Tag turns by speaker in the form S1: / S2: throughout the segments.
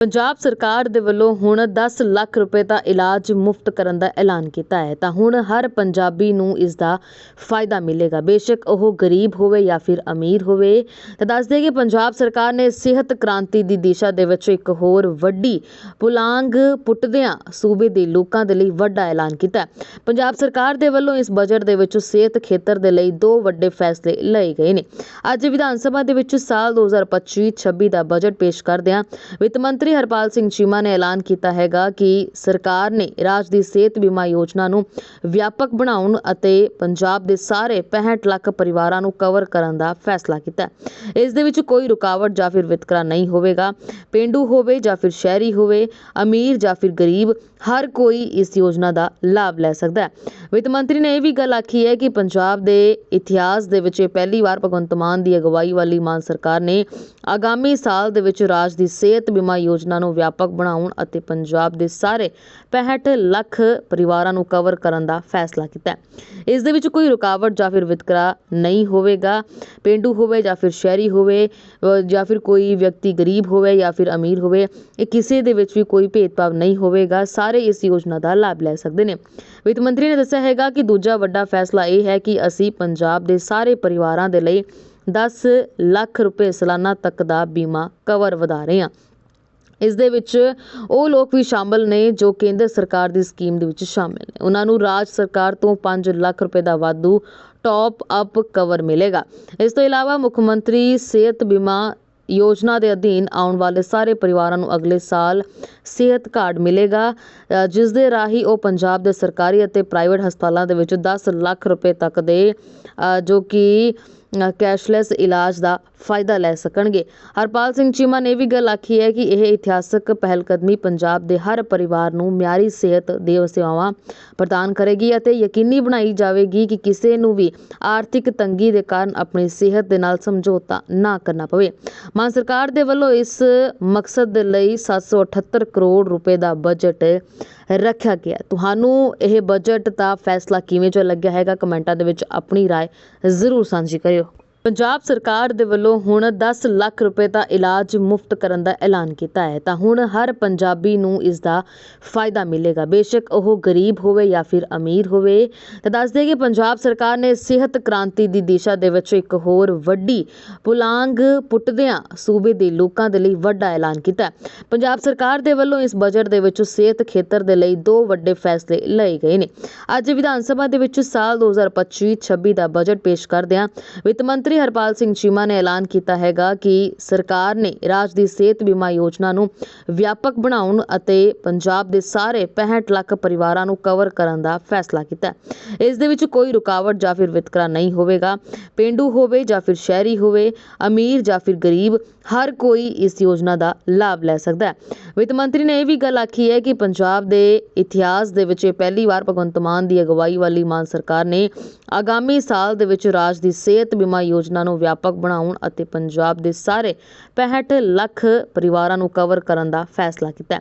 S1: ਪੰਜਾਬ ਸਰਕਾਰ ਦੇ ਵੱਲੋਂ ਹੁਣ 10 ਲੱਖ ਰੁਪਏ ਦਾ ਇਲਾਜ ਮੁਫਤ ਕਰਨ ਦਾ ਐਲਾਨ ਕੀਤਾ ਹੈ, ਤਾਂ ਹੁਣ ਹਰ ਪੰਜਾਬੀ ਨੂੰ ਇਸ ਦਾ ਫਾਇਦਾ ਮਿਲੇਗਾ। ਬੇਸ਼ੱਕ ਉਹ ਗਰੀਬ ਹੋਵੇ ਜਾਂ ਫਿਰ ਅਮੀਰ ਹੋਵੇ, ਤਾਂ ਦੱਸ ਦਈਏ ਕਿ ਪੰਜਾਬ ਸਰਕਾਰ ਨੇ ਸਿਹਤ ਕ੍ਰਾਂਤੀ ਦੀ ਦਿਸ਼ਾ ਦੇ ਵਿੱਚ ਇੱਕ ਹੋਰ ਵੱਡੀ ਪੁਲਾਂਗ ਪੁੱਟਦਿਆਂ ਸੂਬੇ ਦੇ ਲੋਕਾਂ ਦੇ ਲਈ ਵੱਡਾ ਐਲਾਨ ਕੀਤਾ ਪੰਜਾਬ ਸਰਕਾਰ ਦੇ ਵੱਲੋਂ ਇਸ ਬਜਟ ਦੇ ਵਿੱਚ ਸਿਹਤ ਖੇਤਰ ਦੇ ਲਈ ਦੋ ਵੱਡੇ ਫੈਸਲੇ ਲਏ ਗਏ ਨੇ। ਅੱਜ ਵਿਧਾਨ ਸਭਾ ਦੇ ਵਿੱਚ ਸਾਲ 2025-26 ਦਾ ਬਜਟ ਪੇਸ਼ ਕਰਦਿਆਂ ਵਿੱਤ ਮੰਤਰੀ ਹਰਪਾਲ ਸਿੰਘ ਚੀਮਾ ਨੇ ਐਲਾਨ ਕੀਤਾ ਹੈਗਾ ਕਿ ਸਰਕਾਰ ਨੇ ਰਾਜ ਦੀ ਸਿਹਤ ਬੀਮਾ ਯੋਜਨਾ ਨੂੰ ਵਿਆਪਕ ਬਣਾਉਣ ਅਤੇ ਪੰਜਾਬ ਦੇ ਸਾਰੇ 65 ਲੱਖ ਪਰਿਵਾਰਾਂ ਨੂੰ ਕਵਰ ਕਰਨ ਦਾ ਫੈਸਲਾ ਕੀਤਾ ਹੈ। ਇਸ ਦੇ ਵਿੱਚ ਕੋਈ ਰੁਕਾਵਟ ਜਾਂ ਫਿਰ ਵਿਤਕਰਾ ਨਹੀਂ ਹੋਵੇਗਾ। ਪਿੰਡੂ ਹੋਵੇ ਜਾਂ ਫਿਰ ਸ਼ਹਿਰੀ ਹੋਵੇ, ਅਮੀਰ ਜਾਂ ਫਿਰ ਗਰੀਬ, ਹਰ ਕੋਈ ਇਸ ਯੋਜਨਾ ਦਾ ਲਾਭ ਲੈ ਸਕਦਾ ਹੈ। ਵਿੱਤ ਮੰਤਰੀ ਨੇ ਇਹ ਵੀ ਗੱਲ ਆਖੀ ਹੈ ਕਿ ਪੰਜਾਬ ਦੇ ਇਤਿਹਾਸ ਦੇ ਵਿੱਚ ਪਹਿਲੀ ਵਾਰ ਭਗਵੰਤ ਮਾਨ ਦੀ ਅਗਵਾਈ ਵਾਲੀ ਮਾਨ ਸਰਕਾਰ ਨੇ ਆਗਾਮੀ ਸਾਲ ਦੇ ਵਿੱਚ ਰਾਜ ਦੀ ਸਿਹਤ ਬੀਮਾ ਯੋਜਨਾ ਯੋਜਨਾ ਨੂੰ ਵਿਆਪਕ ਬਣਾਉਣ ਅਤੇ ਪੰਜਾਬ ਦੇ ਸਾਰੇ 65 ਲੱਖ ਪਰਿਵਾਰਾਂ ਨੂੰ ਕਵਰ ਕਰਨ ਦਾ ਫੈਸਲਾ ਕੀਤਾ ਹੈ। ਇਸ ਦੇ ਵਿੱਚ ਕੋਈ ਰੁਕਾਵਟ ਜਾਂ ਫਿਰ ਵਿਤਕਰਾ ਨਹੀਂ ਹੋਵੇਗਾ। ਪਿੰਡੂ ਹੋਵੇ ਜਾਂ ਫਿਰ ਸ਼ਹਿਰੀ ਹੋਵੇ ਜਾਂ ਫਿਰ ਕੋਈ ਵਿਅਕਤੀ ਗਰੀਬ ਹੋਵੇ ਜਾਂ ਫਿਰ ਅਮੀਰ ਹੋਵੇ, ਇਹ ਕਿਸੇ ਦੇ ਵਿੱਚ ਵੀ ਕੋਈ ਭੇਦਭਾਵ ਨਹੀਂ ਹੋਵੇਗਾ। ਸਾਰੇ ਇਸ ਯੋਜਨਾ ਦਾ ਲਾਭ ਲੈ ਸਕਦੇ ਨੇ। ਵਿੱਤ ਮੰਤਰੀ ਨੇ ਦੱਸਿਆ ਹੈਗਾ ਕਿ ਦੂਜਾ ਵੱਡਾ ਫੈਸਲਾ ਇਹ ਹੈ ਕਿ ਅਸੀਂ ਪੰਜਾਬ ਦੇ ਸਾਰੇ ਪਰਿਵਾਰਾਂ ਦੇ ਲਈ 10 ਲੱਖ ਰੁਪਏ ਸਾਲਾਨਾ ਤੱਕ ਦਾ ਬੀਮਾ ਕਵਰ ਵਧਾ ਰਹੇ ਹਾਂ। ਇਸ ਦੇ ਵਿੱਚ ਉਹ ਲੋਕ ਵੀ ਸ਼ਾਮਲ ਨੇ ਜੋ ਕੇਂਦਰ ਸਰਕਾਰ ਦੀ ਸਕੀਮ ਦੇ ਵਿੱਚ ਸ਼ਾਮਲ ਨੇ। ਉਹਨਾਂ ਨੂੰ ਰਾਜ ਸਰਕਾਰ ਤੋਂ ਪੰਜ ਲੱਖ ਰੁਪਏ ਦਾ ਵਾਧੂ ਟੌਪ ਅਪ ਕਵਰ ਮਿਲੇਗਾ। ਇਸ ਤੋਂ ਇਲਾਵਾ ਮੁੱਖ ਮੰਤਰੀ ਸਿਹਤ ਬੀਮਾ ਯੋਜਨਾ ਦੇ ਅਧੀਨ ਆਉਣ ਵਾਲੇ ਸਾਰੇ ਪਰਿਵਾਰਾਂ ਨੂੰ ਅਗਲੇ ਸਾਲ ਸਿਹਤ ਕਾਰਡ ਮਿਲੇਗਾ ਜਿਸ ਦੇ ਰਾਹੀਂ ਉਹ ਪੰਜਾਬ ਦੇ ਸਰਕਾਰੀ ਅਤੇ ਪ੍ਰਾਈਵੇਟ ਹਸਪਤਾਲਾਂ ਦੇ ਵਿੱਚ 10 ਲੱਖ ਰੁਪਏ ਤੱਕ ਦੇ ਜੋ ਕਿ ਕੈਸ਼ਲੈਸ ਇਲਾਜ ਦਾ ਫਾਇਦਾ ਲੈ ਸਕਣਗੇ ਹਰਪਾਲ ਸਿੰਘ ਚੀਮਾ ਨੇ ਇਹ ਵੀ ਗੱਲ ਆਖੀ ਹੈ ਕਿ ਇਹ ਇਤਿਹਾਸਕ ਪਹਿਲਕਦਮੀ ਪੰਜਾਬ ਦੇ ਹਰ ਪਰਿਵਾਰ ਨੂੰ ਮਿਆਰੀ ਸਿਹਤ ਦੇ ਸੇਵਾਵਾਂ ਪ੍ਰਦਾਨ ਕਰੇਗੀ ਅਤੇ ਯਕੀਨੀ ਬਣਾਈ ਜਾਵੇਗੀ ਕਿ ਕਿਸੇ ਨੂੰ ਵੀ ਆਰਥਿਕ ਤੰਗੀ ਦੇ ਕਾਰਨ ਆਪਣੀ ਸਿਹਤ ਦੇ ਨਾਲ ਸਮਝੌਤਾ ਨਾ ਕਰਨਾ ਪਵੇ ਮਾਨ ਸਰਕਾਰ ਦੇ ਵੱਲੋਂ ਇਸ ਮਕਸਦ ਦੇ ਲਈ 778 ਕਰੋੜ ਰੁਪਏ ਦਾ ਬਜਟ ਰੱਖਿਆ ਗਿਆ ਹੈ। ਤੁਹਾਨੂੰ ਇਹ ਬਜਟ ਦਾ ਫੈਸਲਾ ਕਿਵੇਂ ਜੋ ਲੱਗਿਆ ਹੈਗਾ ਕਮੈਂਟਾਂ ਦੇ ਵਿੱਚ ਆਪਣੀ رائے ਜ਼ਰੂਰ ਸਾਂਝੀ ਕਰਿਓ ਪੰਜਾਬ ਸਰਕਾਰ ਦੇ ਵੱਲੋਂ ਹੁਣ 10 ਲੱਖ ਰੁਪਏ ਦਾ ਇਲਾਜ ਮੁਫਤ ਕਰਨ ਦਾ ਐਲਾਨ ਕੀਤਾ ਹੈ, ਤਾਂ ਹੁਣ ਹਰ ਪੰਜਾਬੀ ਨੂੰ ਇਸ ਦਾ ਫਾਇਦਾ ਮਿਲੇਗਾ। ਬੇਸ਼ੱਕ ਉਹ ਗਰੀਬ ਹੋਵੇ ਜਾਂ ਫਿਰ ਅਮੀਰ ਹੋਵੇ, ਤਾਂ ਦੱਸ ਦਈਏ ਕਿ ਪੰਜਾਬ ਸਰਕਾਰ ਨੇ ਸਿਹਤ ਕ੍ਰਾਂਤੀ ਦੀ ਦਿਸ਼ਾ ਦੇ ਵਿੱਚ ਇੱਕ ਹੋਰ ਵੱਡੀ ਪੁਲਾਂਗ ਪੁੱਟਦਿਆਂ ਸੂਬੇ ਦੇ ਲੋਕਾਂ ਦੇ ਲਈ ਵੱਡਾ ਐਲਾਨ ਕੀਤਾ ਪੰਜਾਬ ਸਰਕਾਰ ਦੇ ਵੱਲੋਂ ਇਸ ਬਜਟ ਦੇ ਵਿੱਚ ਸਿਹਤ ਖੇਤਰ ਦੇ ਲਈ ਦੋ ਵੱਡੇ ਫੈਸਲੇ ਲਏ ਗਏ ਨੇ। ਅੱਜ ਵਿਧਾਨ ਸਭਾ ਦੇ ਵਿੱਚ ਸਾਲ 2025-26 ਦਾ ਬਜਟ ਪੇਸ਼ ਕਰਦਿਆਂ ਵਿੱਤ ਮੰਤਰੀ ਮੰਤਰੀ ਹਰਪਾਲ ਸਿੰਘ ਚੀਮਾ ਨੇ ਐਲਾਨ ਕੀਤਾ ਹੈਗਾ ਕਿ ਸਰਕਾਰ ਨੇ ਰਾਜ ਦੀ ਸਿਹਤ ਬੀਮਾ ਯੋਜਨਾ ਨੂੰ ਵਿਆਪਕ ਬਣਾਉਣ ਅਤੇ ਪੰਜਾਬ ਦੇ ਸਾਰੇ 65 ਲੱਖ ਪਰਿਵਾਰਾਂ ਨੂੰ ਕਵਰ ਕਰਨ ਦਾ ਫੈਸਲਾ ਕੀਤਾ ਇਸ ਦੇ ਵਿੱਚ ਕੋਈ ਰੁਕਾਵਟ ਜਾਂ ਫਿਰ ਵਿਤਕਰਾ ਨਹੀਂ ਹੋਵੇਗਾ। ਪਿੰਡੂ ਹੋਵੇ ਜਾਂ ਫਿਰ ਸ਼ਹਿਰੀ ਹੋਵੇ, ਅਮੀਰ ਜਾਂ ਫਿਰ ਗਰੀਬ, ਹਰ ਕੋਈ ਇਸ ਯੋਜਨਾ ਦਾ ਲਾਭ ਲੈ ਸਕਦਾ ਹੈ। ਵਿੱਤ ਮੰਤਰੀ ਨੇ ਇਹ ਵੀ ਗੱਲ ਆਖੀ ਹੈ ਕਿ ਪੰਜਾਬ ਦੇ ਇਤਿਹਾਸ ਦੇ ਵਿੱਚ ਇਹ ਪਹਿਲੀ ਵਾਰ ਭਗਵੰਤ ਮਾਨ ਦੀ ਅਗਵਾਈ ਵਾਲੀ ਮਾਨ ਸਰਕਾਰ ਨੇ ਆਗਾਮੀ ਸਾਲ ਦੇ ਵਿੱਚ ਰਾਜ ਦੀ ਸਿਹਤ ਬੀਮਾ ਯੋਜਨਾ ਨੂੰ ਵਿਆਪਕ ਬਣਾਉਣ ਅਤੇ ਪੰਜਾਬ ਦੇ ਸਾਰੇ 65 ਲੱਖ ਪਰਿਵਾਰਾਂ ਨੂੰ ਕਵਰ ਕਰਨ ਦਾ ਫੈਸਲਾ ਕੀਤਾ ਹੈ।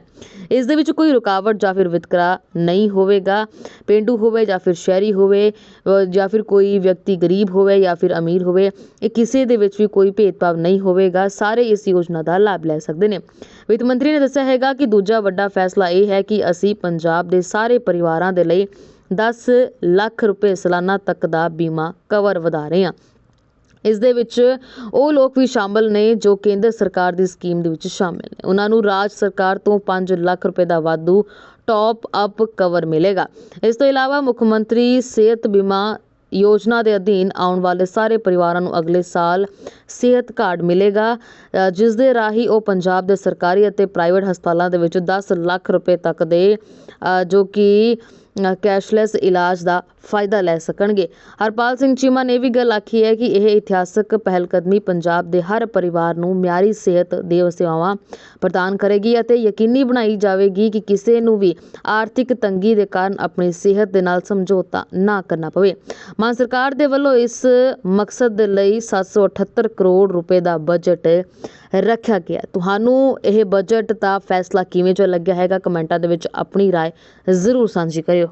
S1: ਇਸ ਦੇ ਵਿੱਚ ਕੋਈ ਰੁਕਾਵਟ ਜਾਂ ਫਿਰ ਵਿਤਕਰਾ ਨਹੀਂ ਹੋਵੇਗਾ। ਪਿੰਡੂ ਹੋਵੇ ਜਾਂ ਫਿਰ ਸ਼ਹਿਰੀ ਹੋਵੇ ਜਾਂ ਫਿਰ ਕੋਈ ਵਿਅਕਤੀ ਗਰੀਬ ਹੋਵੇ ਜਾਂ ਫਿਰ ਅਮੀਰ ਹੋਵੇ, ਇਹ ਕਿਸੇ ਦੇ ਵਿੱਚ ਵੀ ਕੋਈ ਭੇਦਭਾਵ ਨਹੀਂ ਹੋਵੇਗਾ। ਸਾਰੇ ਇਸ ਯੋਜਨਾ ਦਾ ਲਾਭ ਲੈ ਸਕਦੇ ਨੇ। ਵਿੱਤ ਮੰਤਰੀ ਨੇ ਦੱਸਿਆ ਹੈਗਾ ਕਿ ਦੂਜਾ ਵੱਡਾ ਫੈਸਲਾ ਇਹ ਹੈ ਕਿ ਅਸੀਂ ਪੰਜਾਬ ਦੇ ਸਾਰੇ ਪਰਿਵਾਰਾਂ ਦੇ ਲਈ 10 ਲੱਖ ਰੁਪਏ ਸਾਲਾਨਾ ਤੱਕ ਦਾ ਬੀਮਾ ਕਵਰ ਵਧਾ ਰਹੇ ਹਾਂ। ਇਸ ਦੇ ਵਿੱਚ ਉਹ ਲੋਕ ਵੀ ਸ਼ਾਮਲ ਨੇ ਜੋ ਕੇਂਦਰ ਸਰਕਾਰ ਦੀ ਸਕੀਮ ਦੇ ਵਿੱਚ ਸ਼ਾਮਲ ਨੇ। ਉਹਨਾਂ ਨੂੰ ਰਾਜ ਸਰਕਾਰ ਤੋਂ ਪੰਜ ਲੱਖ ਰੁਪਏ ਦਾ ਵਾਧੂ ਟੌਪ ਅਪ ਕਵਰ ਮਿਲੇਗਾ। ਇਸ ਤੋਂ ਇਲਾਵਾ ਮੁੱਖ ਮੰਤਰੀ ਸਿਹਤ ਬੀਮਾ ਯੋਜਨਾ ਦੇ ਅਧੀਨ ਆਉਣ ਵਾਲੇ ਸਾਰੇ ਪਰਿਵਾਰਾਂ ਨੂੰ ਅਗਲੇ ਸਾਲ ਸਿਹਤ ਕਾਰਡ ਮਿਲੇਗਾ। ਜਿਸ ਦੇ ਰਾਹੀਂ ਉਹ ਪੰਜਾਬ ਦੇ ਸਰਕਾਰੀ ਅਤੇ ਪ੍ਰਾਈਵੇਟ ਹਸਪਤਾਲਾਂ ਦੇ ਵਿੱਚ 10 ਲੱਖ ਰੁਪਏ ਤੱਕ ਦੇ ਜੋ ਕਿ ਕੈਸ਼ਲੈਸ ਇਲਾਜ ਦਾ ਫਾਇਦਾ ਲੈ ਸਕਣਗੇ ਹਰਪਾਲ ਸਿੰਘ ਚੀਮਾ ਨੇ ਇਹ ਵੀ ਗੱਲ ਆਖੀ ਹੈ ਕਿ ਇਹ ਇਤਿਹਾਸਕ ਪਹਿਲਕਦਮੀ ਪੰਜਾਬ ਦੇ ਹਰ ਪਰਿਵਾਰ ਨੂੰ ਮਿਆਰੀ ਸਿਹਤ ਦੇ ਸੇਵਾਵਾਂ ਪ੍ਰਦਾਨ ਕਰੇਗੀ ਅਤੇ ਯਕੀਨੀ ਬਣਾਈ ਜਾਵੇਗੀ ਕਿ ਕਿਸੇ ਨੂੰ ਵੀ ਆਰਥਿਕ ਤੰਗੀ ਦੇ ਕਾਰਨ ਆਪਣੀ ਸਿਹਤ ਦੇ ਨਾਲ ਸਮਝੌਤਾ ਨਾ ਕਰਨਾ ਪਵੇ ਮਾਨ ਸਰਕਾਰ ਦੇ ਵੱਲੋਂ ਇਸ ਮਕਸਦ ਦੇ ਲਈ 778 ਕਰੋੜ ਰੁਪਏ ਦਾ ਬਜਟ ਰੱਖਿਆ ਗਿਆ ਹੈ। ਤੁਹਾਨੂੰ ਇਹ ਬਜਟ ਦਾ ਫੈਸਲਾ ਕਿਵੇਂ ਜੋ ਲੱਗਿਆ ਹੈਗਾ ਕਮੈਂਟਾਂ ਦੇ ਵਿੱਚ ਆਪਣੀ رائے ਜ਼ਰੂਰ ਸਾਂਝੀ ਕਰਿਓ